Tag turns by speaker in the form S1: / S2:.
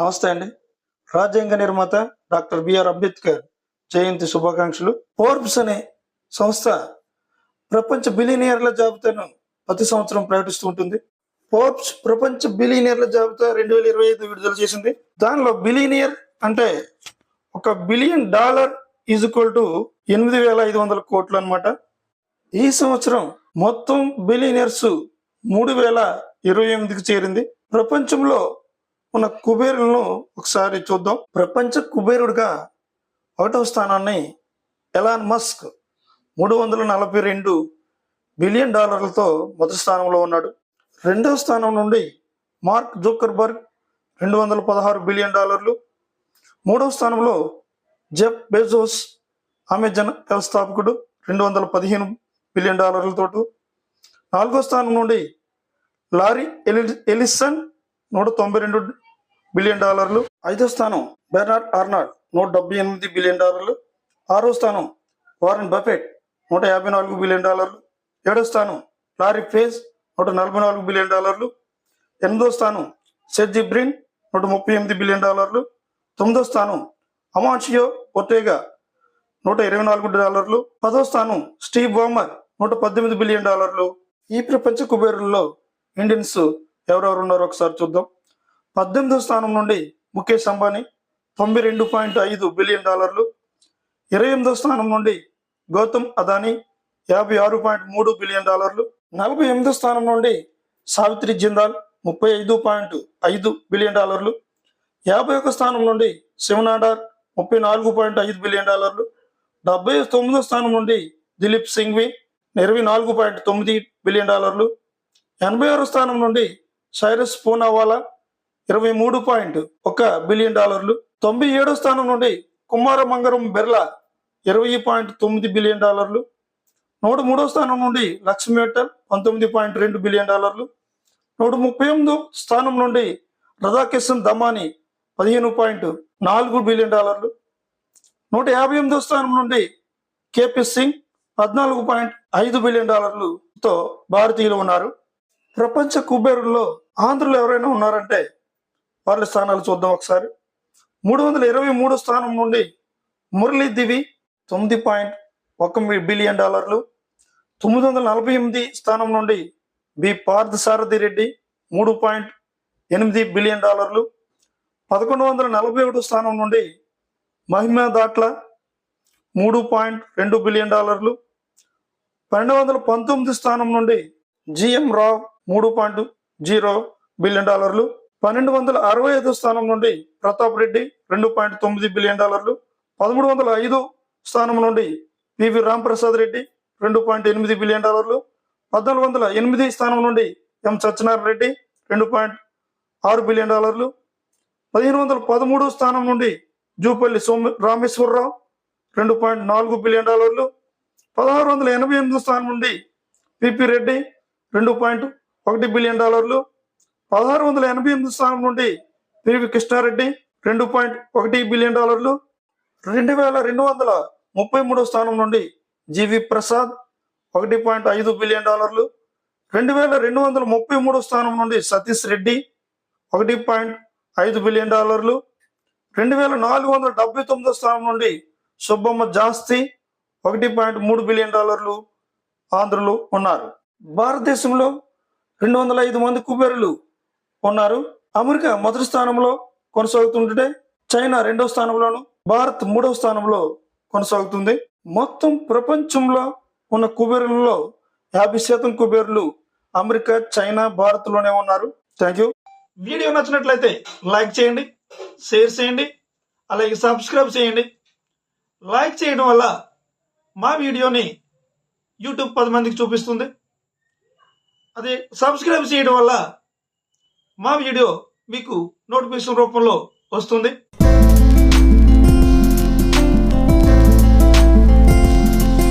S1: నమస్తే అండి. రాజ్యాంగ నిర్మాత డాక్టర్ బిఆర్ అంబేద్కర్ జయంతి శుభాకాంక్షలు. ఫోర్బ్స్ అనే సంస్థ ప్రపంచ బిలినియర్ల జాబితాను ప్రతి సంవత్సరం ప్రకటిస్తూ ఉంటుంది. ఫోర్బ్స్ ప్రపంచ బిలినియర్ల జాబితా రెండు వేల ఇరవై ఐదు విడుదల చేసింది. దానిలో బిలినియర్ అంటే ఒక billion dollar is equal to ఎనిమిది వేల ఐదు వందల కోట్లు అనమాట ఈ సంవత్సరం మొత్తం బిలినియర్స్ మూడు వేల ఇరవై ఎనిమిదికి చేరింది. ప్రపంచంలో ఉన్న కుబేరులను ఒకసారి చూద్దాం. ప్రపంచ కుబేరుడిగా ఒకటవ స్థానాన్ని ఎలాన్ మస్క్ మూడు వందల నలభై రెండు బిలియన్ డాలర్లతో మొదటి స్థానంలో ఉన్నాడు. రెండవ స్థానం నుండి మార్క్ జోకర్బర్గ్ రెండు వందల పదహారు బిలియన్ డాలర్లు. మూడవ స్థానంలో జెఫ్ బెజోస్ అమెజాన్ వ్యవస్థాపకుడు రెండు వందల పదిహేను బిలియన్ డాలర్లతోటి. నాలుగో స్థానం నుండి లారీ ఎలి ఎలిసన్ నూట తొంభై రెండు బిలియన్ డాలర్లు. ఐదో స్థానం బెర్నార్డ్ ఆర్నాడ్ నూట డెబ్బై ఎనిమిది బిలియన్ డాలర్లు. ఆరో స్థానం వారెన్ బఫెట్ నూట యాభై నాలుగు బిలియన్ డాలర్లు. ఏడో స్థానం లారీ ఫేజ్ నూట నలభై నాలుగు బిలియన్ డాలర్లు. ఎనిమిదో స్థానం సెర్జీ బ్రిన్ నూట ముప్పై ఎనిమిది బిలియన్ డాలర్లు. తొమ్మిదో స్థానం అమాన్షియో ఒర్టేగా నూట ఇరవై నాలుగు డాలర్లు. పదో స్థానం స్టీవ్ బామర్ నూట పద్దెనిమిది బిలియన్ డాలర్లు. ఈ ప్రపంచ కుబేరుల్లో ఇండియన్స్ ఎవరెవరు ఉన్నారో ఒకసారి చూద్దాం. పద్దెనిమిదో స్థానం నుండి ముఖేష్ అంబానీ తొంభై రెండు పాయింట్ ఐదు బిలియన్ డాలర్లు. ఇరవై ఎనిమిదో స్థానం నుండి గౌతమ్ అదానీ యాభై ఆరు పాయింట్ మూడు బిలియన్ డాలర్లు. నలభై ఎనిమిదో స్థానం నుండి సావిత్రి జిందాల్ ముప్పై ఐదు పాయింట్ ఐదు బిలియన్ డాలర్లు. యాభై ఒక స్థానం నుండి శివనాడార్ ముప్పై నాలుగు పాయింట్ ఐదు బిలియన్ డాలర్లు. డెబ్బై తొమ్మిదో స్థానం నుండి దిలీప్ సింఘ్వి ఇరవై నాలుగు పాయింట్ తొమ్మిది బిలియన్ డాలర్లు. ఎనభై ఆరు స్థానం నుండి సైరస్ పూనావాలా ఇరవై మూడు పాయింట్ ఒక బిలియన్ డాలర్లు. తొంభై ఏడో స్థానం నుండి కుమార మంగరం బిర్లా ఇరవై పాయింట్ తొమ్మిది బిలియన్ డాలర్లు. నూట మూడో స్థానం నుండి లక్ష్మీ మిట్టల్ పంతొమ్మిది పాయింట్ రెండు బిలియన్ డాలర్లు. నూట ముప్పై ఎనిమిదో స్థానం నుండి రజాకిషన్ దమాని పదిహేను పాయింట్ నాలుగు బిలియన్ డాలర్లు. నూట యాభై ఎనిమిదో స్థానం నుండి కేపీ సింగ్ పద్నాలుగు పాయింట్ ఐదు బిలియన్ డాలర్లతో భారతీయులు ఉన్నారు. ప్రపంచ కుబేరుల్లో ఆంధ్రులు ఎవరైనా ఉన్నారంటే వాళ్ళ స్థానాలు చూద్దాం ఒకసారి. మూడు వందల ఇరవై మూడు స్థానం నుండి మురళీ దివి తొమ్మిది పాయింట్ ఒక బిలియన్ డాలర్లు. తొమ్మిది వందల నలభై ఎనిమిది స్థానం నుండి బి పార్థ సారథి రెడ్డి మూడు పాయింట్ ఎనిమిది బిలియన్ డాలర్లు. పదకొండు వందల నలభై ఒకటి స్థానం నుండి మహిమా దాట్ల మూడు పాయింట్ రెండు బిలియన్ డాలర్లు. పన్నెండు వందల పంతొమ్మిది స్థానం నుండి జిఎం రావ్ మూడు పాయింట్ జీరో బిలియన్ డాలర్లు. పన్నెండు వందల అరవై ఐదు స్థానం నుండి ప్రతాప్ రెడ్డి రెండు పాయింట్ తొమ్మిది బిలియన్ డాలర్లు. పదమూడు వందల ఐదు స్థానం నుండి పివి రాంప్రసాద్ రెడ్డి రెండు పాయింట్ ఎనిమిది బిలియన్ డాలర్లు. పద్నాలుగు వందల ఎనిమిది స్థానం నుండి ఎం. సత్యనారాయణ రెడ్డి రెండు పాయింట్ ఆరు బిలియన్ డాలర్లు. పదిహేను వందల పదమూడు స్థానం నుండి జూపల్లి సోమ రామేశ్వరరావు రెండు పాయింట్ నాలుగు బిలియన్ డాలర్లు. పదహారు వందల ఎనభై ఎనిమిది స్థానం నుండి పిపి రెడ్డి రెండు పాయింట్ ఒకటి బిలియన్ డాలర్లు. పదహారు వందల ఎనభై ఎనిమిది స్థానం నుండి పివి కృష్ణారెడ్డి రెండు పాయింట్ ఒకటి బిలియన్ డాలర్లు. రెండు వేల రెండు వందల ముప్పై మూడో స్థానం నుండి జీవి ప్రసాద్ ఒకటి పాయింట్ ఐదు బిలియన్ డాలర్లు. రెండు వేల రెండు వందల ముప్పై మూడో స్థానం నుండి సతీష్ రెడ్డి ఒకటి పాయింట్ ఐదు బిలియన్ డాలర్లు. రెండు వేల నాలుగు వందల డెబ్బై తొమ్మిదో స్థానం నుండి సుబ్బమ్మ జాస్తి ఒకటి పాయింట్ మూడు బిలియన్ డాలర్లు ఆంధ్రులు ఉన్నారు. భారతదేశంలో రెండు వందల ఐదు మంది కుబేరులు ఉన్నారు అమెరికా మొదటి స్థానంలో కొనసాగుతుంటే చైనా రెండో స్థానంలోను భారత్ మూడవ స్థానంలో కొనసాగుతుంది. మొత్తం ప్రపంచంలో ఉన్న కుబేరులలో యాభై శాతం కుబేరులు అమెరికా చైనా భారత్లోనే ఉన్నారు. Thank you. వీడియో నచ్చినట్లయితే లైక్ చేయండి షేర్ చేయండి అలాగే సబ్స్క్రైబ్ చేయండి. లైక్ చేయడం వల్ల మా వీడియోని యూట్యూబ్ పది మందికి చూపిస్తుంది. అదే సబ్స్క్రైబ్ చేయడం వల్ల మా వీడియో మీకు నోటిఫికేషన్ రూపంలో వస్తుంది.